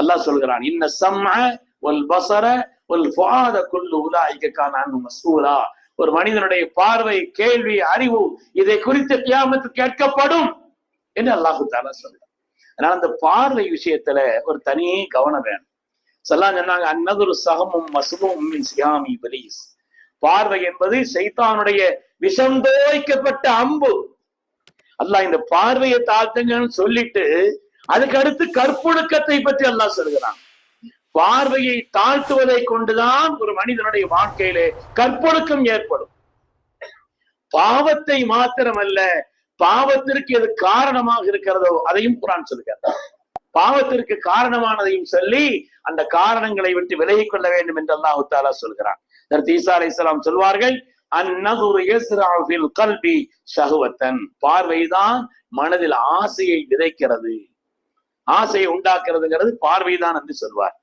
அல்லாஹ் சொல்கிறான் இன்ன சம்ம ஒல் பசர ஒல் ஃபாத குல்லு உலாய்க்கான மசூலா. ஒரு மனிதனுடைய பார்வை கேள்வி அறிவு இதை குறித்து கியாமத்து கேட்கப்படும் என்று அல்லாஹு தாலா சொல்றான். அதனால அந்த பார்வை விஷயத்துல ஒரு தனி கவனம் வேணும். சொல்லாம் சொன்னாங்க அன்னதொரு சகமும் மசுமும் சியாமி பலீஸ் பார்வை என்பது சைத்தானுடைய விஷம் தோய்க்கப்பட்ட அம்பு. அல்லாஹ் இந்த பார்வையை தாழ்த்துங்கன்னு சொல்லிட்டு அதுக்கு அடுத்து கற்பொழுக்கத்தை பற்றி அல்லாஹ் சொல்கிறான். பார்வையை தாழ்த்துவதை கொண்டுதான் ஒரு மனிதனுடைய வாழ்க்கையிலே கற்பொழுக்கம் ஏற்படும். பாவத்தை மாத்திரமல்ல பாவத்திற்கு எது காரணமாக இருக்கிறதோ அதையும் குரான் சொல்கிறார். பாவத்திற்கு காரணமானதையும் சொல்லி அந்த காரணங்களை விட்டு விலகி கொள்ள வேண்டும் என்று அல்லாஹு தாலா சொல்கிறான். ஈசா அலை சொல்வார்கள் அந்நதுரு கல்வி ஷஹுவத்தன். பார்வைதான் மனதில் ஆசையை விதைக்கிறது. ஆசையை உண்டாக்குறதுங்கிறது பார்வைதான் என்று சொல்வார்.